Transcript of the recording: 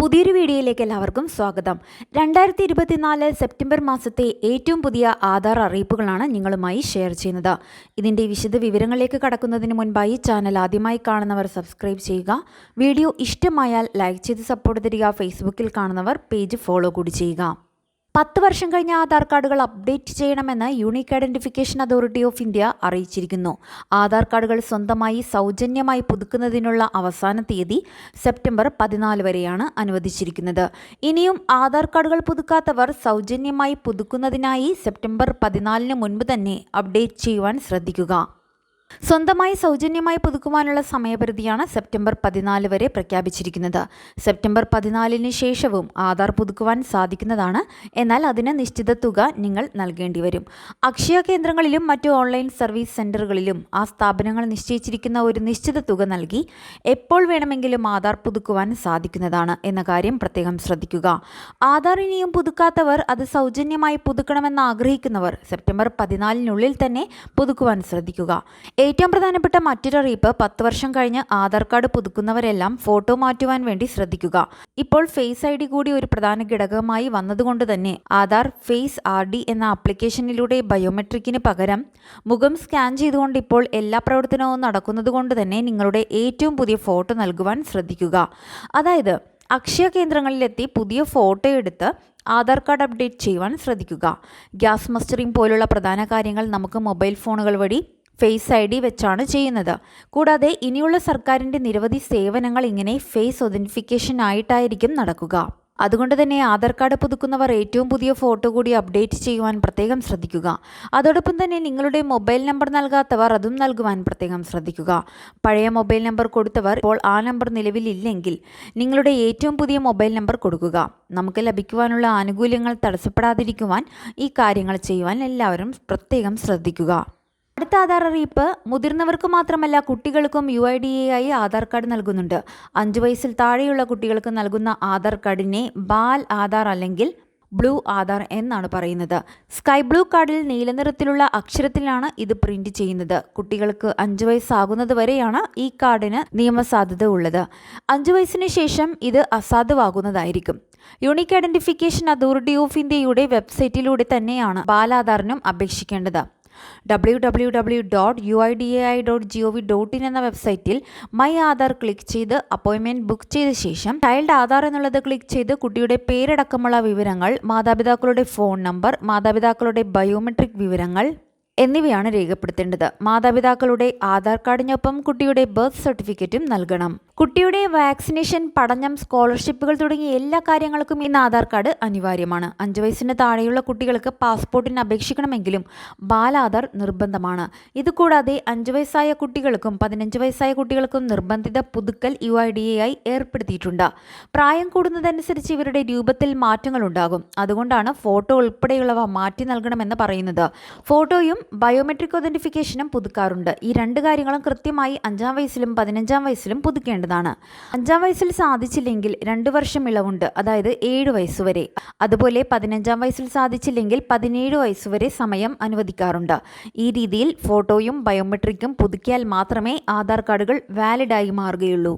പുതിയൊരു വീഡിയോയിലേക്ക് എല്ലാവർക്കും സ്വാഗതം. രണ്ടായിരത്തി ഇരുപത്തിനാല് സെപ്റ്റംബർ മാസത്തെ ഏറ്റവും പുതിയ ആധാർ അറിയിപ്പുകളാണ് നിങ്ങളുമായി ഷെയർ ചെയ്യുന്നത്. ഇതിന്റെ വിശദ വിവരങ്ങളിലേക്ക് കടക്കുന്നതിന് മുൻപായി ചാനൽ ആദ്യമായി കാണുന്നവർ സബ്സ്ക്രൈബ് ചെയ്യുക. വീഡിയോ ഇഷ്ടമായാൽ ലൈക്ക് ചെയ്ത് സപ്പോർട്ട് തരിക. ഫേസ്ബുക്കിൽ കാണുന്നവർ പേജ് ഫോളോ കൂടി ചെയ്യുക. പത്ത് വർഷം കഴിഞ്ഞ ആധാർ കാർഡുകൾ അപ്ഡേറ്റ് ചെയ്യണമെന്ന് unique identification authority of India അറിയിച്ചിരിക്കുന്നു. Aadhaar കാർഡുകൾ സ്വന്തമായി സൗജന്യമായി പുതുക്കുന്നതിനുള്ള അവസാന തീയതി സെപ്റ്റംബർ പതിനാല് വരെയാണ് അനുവദിച്ചിരിക്കുന്നത്. ഇനിയും ആധാർ കാർഡുകൾ പുതുക്കാത്തവർ സൗജന്യമായി പുതുക്കുന്നതിനായി സെപ്റ്റംബർ പതിനാലിന് മുൻപ് തന്നെ അപ്ഡേറ്റ് ചെയ്യുവാൻ ശ്രദ്ധിക്കുക. സ്വന്തമായി സൗജന്യമായി പുതുക്കുവാനുള്ള സമയപരിധിയാണ് സെപ്റ്റംബർ പതിനാല് വരെ പ്രഖ്യാപിച്ചിരിക്കുന്നത്. സെപ്റ്റംബർ പതിനാലിന് ശേഷവും ആധാർ പുതുക്കുവാൻ സാധിക്കുന്നതാണ്. എന്നാൽ അതിന് നിശ്ചിത തുക നിങ്ങൾ നൽകേണ്ടി വരും. അക്ഷയ കേന്ദ്രങ്ങളിലും മറ്റു ഓൺലൈൻ സർവീസ് സെന്ററുകളിലും ആ സ്ഥാപനങ്ങൾ നിശ്ചയിച്ചിരിക്കുന്ന ഒരു നിശ്ചിത തുക നൽകി എപ്പോൾ വേണമെങ്കിലും ആധാർ പുതുക്കുവാൻ സാധിക്കുന്നതാണ് എന്ന കാര്യം പ്രത്യേകം ശ്രദ്ധിക്കുക. ആധാർ ഇനിയും പുതുക്കാത്തവർ അത് സൗജന്യമായി പുതുക്കണമെന്ന് ആഗ്രഹിക്കുന്നവർ സെപ്റ്റംബർ പതിനാലിനുള്ളിൽ തന്നെ പുതുക്കുവാൻ ശ്രദ്ധിക്കുക. ഏറ്റവും പ്രധാനപ്പെട്ട മറ്റൊരറിയിപ്പ് പത്ത് വർഷം കഴിഞ്ഞ് ആധാർ കാർഡ് പുതുക്കുന്നവരെല്ലാം ഫോട്ടോ മാറ്റുവാൻ വേണ്ടി ശ്രദ്ധിക്കുക. ഇപ്പോൾ ഫേസ് ഐ ഡി കൂടി ഒരു പ്രധാന ഘടകമായി വന്നതുകൊണ്ട് തന്നെ ആധാർ ഫേസ് ആർ ഡി എന്ന ആപ്ലിക്കേഷനിലൂടെ ബയോമെട്രിക്കിന് പകരം മുഖം സ്കാൻ ചെയ്തുകൊണ്ട് ഇപ്പോൾ എല്ലാ പ്രവർത്തനവും നടക്കുന്നതുകൊണ്ട് തന്നെ നിങ്ങളുടെ ഏറ്റവും പുതിയ ഫോട്ടോ നൽകുവാൻ ശ്രദ്ധിക്കുക. അതായത് അക്ഷയ കേന്ദ്രങ്ങളിലെത്തി പുതിയ ഫോട്ടോ എടുത്ത് ആധാർ കാർഡ് അപ്ഡേറ്റ് ചെയ്യുവാൻ ശ്രദ്ധിക്കുക. ഗ്യാസ് മസ്റ്ററിംഗ് പോലുള്ള പ്രധാന കാര്യങ്ങൾ നമുക്ക് മൊബൈൽ ഫോണുകൾ വഴി ഫേസ് ഐ ഡി വെച്ചാണ് ചെയ്യുന്നത്. കൂടാതെ ഇനിയുള്ള സർക്കാരിന്റെ നിരവധി സേവനങ്ങൾ ഇങ്ങനെ ഫേസ് ഒതന്റിഫിക്കേഷൻ ആയിട്ടായിരിക്കും നടക്കുക. അതുകൊണ്ട് തന്നെ ആധാർ കാർഡ് പുതുക്കുന്നവർ ഏറ്റവും പുതിയ ഫോട്ടോ കൂടി അപ്ഡേറ്റ് ചെയ്യുവാൻ പ്രത്യേകം ശ്രദ്ധിക്കുക. അതോടൊപ്പം തന്നെ നിങ്ങളുടെ മൊബൈൽ നമ്പർ നൽകാത്തവർ അതും നൽകുവാൻ പ്രത്യേകം ശ്രദ്ധിക്കുക. പഴയ മൊബൈൽ നമ്പർ കൊടുത്തവർ ഇപ്പോൾ ആ നമ്പർ നിലവിലില്ലെങ്കിൽ നിങ്ങളുടെ ഏറ്റവും പുതിയ മൊബൈൽ നമ്പർ കൊടുക്കുക. നമുക്ക് ലഭിക്കുവാനുള്ള ആനുകൂല്യങ്ങൾ തടസ്സപ്പെടാതിരിക്കുവാൻ ഈ കാര്യങ്ങൾ ചെയ്യുവാൻ എല്ലാവരും പ്രത്യേകം ശ്രദ്ധിക്കുക. അടുത്ത ആധാർ അറിയിപ്പ്. മുതിർന്നവർക്ക് മാത്രമല്ല കുട്ടികൾക്കും യു ഐ ഡി എ ആയി ആധാർ കാർഡ് നൽകുന്നുണ്ട്. അഞ്ച് വയസ്സിൽ താഴെയുള്ള കുട്ടികൾക്ക് നൽകുന്ന ആധാർ കാർഡിനെ ബാൽ ആധാർ അല്ലെങ്കിൽ ബ്ലൂ ആധാർ എന്നാണ് പറയുന്നത്. സ്കൈ ബ്ലൂ കാർഡിൽ നീലനിറത്തിലുള്ള അക്ഷരത്തിലാണ് ഇത് പ്രിന്റ് ചെയ്യുന്നത്. കുട്ടികൾക്ക് അഞ്ച് വയസ്സാകുന്നത് വരെയാണ് ഈ കാർഡിന് നിയമസാധുത ഉള്ളത്. അഞ്ച് വയസ്സിന് ശേഷം ഇത് അസാധുവാകുന്നതായിരിക്കും. യൂണിക് ഐഡന്റിഫിക്കേഷൻ അതോറിറ്റി ഓഫ് ഇന്ത്യയുടെ വെബ്സൈറ്റിലൂടെ തന്നെയാണ് ബാലാധാറിനും അപേക്ഷിക്കേണ്ടത്. W W W dot U I D A I dot G O V dot in എന്ന വെബ്സൈറ്റിൽ മൈ ആധാർ ക്ലിക്ക് ചെയ്ത് അപ്പോയിൻമെന്റ് ബുക്ക് ചെയ്ത ശേഷം ചൈൽഡ് ആധാർ എന്നുള്ളത് ക്ലിക്ക് ചെയ്ത് കുട്ടിയുടെ പേരടക്കമുള്ള വിവരങ്ങൾ മാതാപിതാക്കളുടെ ഫോൺ നമ്പർ മാതാപിതാക്കളുടെ ബയോമെട്രിക് വിവരങ്ങൾ എന്നിവയാണ് രേഖപ്പെടുത്തേണ്ടത്. മാതാപിതാക്കളുടെ ആധാർ കാർഡിനൊപ്പം കുട്ടിയുടെ ബർത്ത് സർട്ടിഫിക്കറ്റും നൽകണം. കുട്ടിയുടെ വാക്സിനേഷൻ പഠനം സ്കോളർഷിപ്പുകൾ തുടങ്ങിയ എല്ലാ കാര്യങ്ങൾക്കും ഇന്ന് ആധാർ കാർഡ് അനിവാര്യമാണ്. അഞ്ച് വയസ്സിന് താഴെയുള്ള കുട്ടികൾക്ക് പാസ്പോർട്ടിന് അപേക്ഷിക്കണമെങ്കിലും ബാലാധാർ നിർബന്ധമാണ്. ഇതുകൂടാതെ അഞ്ച് വയസ്സായ കുട്ടികൾക്കും പതിനഞ്ച് വയസ്സായ കുട്ടികൾക്കും നിർബന്ധിത പുതുക്കൽ യു ഐ ഡി എ ആയി ഏർപ്പെടുത്തിയിട്ടുണ്ട്. പ്രായം കൂടുന്നതനുസരിച്ച് ഇവരുടെ രൂപത്തിൽ മാറ്റങ്ങൾ ഉണ്ടാകും അതുകൊണ്ടാണ് ഫോട്ടോ ഉൾപ്പെടെയുള്ളവ മാറ്റി നൽകണമെന്ന് പറയുന്നത്. ഫോട്ടോയും ബയോമെട്രിക് ഒതന്റിഫിക്കേഷനും പുതുക്കാറുണ്ട്. ഈ രണ്ട് കാര്യങ്ങളും കൃത്യമായി അഞ്ചാം വയസ്സിലും പതിനഞ്ചാം വയസ്സിലും പുതുക്കേണ്ടതാണ്. അഞ്ചാം വയസ്സിൽ സാധിച്ചില്ലെങ്കിൽ രണ്ട് വർഷം ഇളവുണ്ട് അതായത് ഏഴ് വയസ്സുവരെ അതുപോലെ പതിനഞ്ചാം വയസ്സിൽ സാധിച്ചില്ലെങ്കിൽ പതിനേഴ് വയസ്സുവരെ സമയം അനുവദിക്കാറുണ്ട്. ഈ രീതിയിൽ ഫോട്ടോയും ബയോമെട്രിക്കും പുതുക്കിയാൽ മാത്രമേ ആധാർ കാർഡുകൾ വാലിഡായി മാറുകയുള്ളൂ.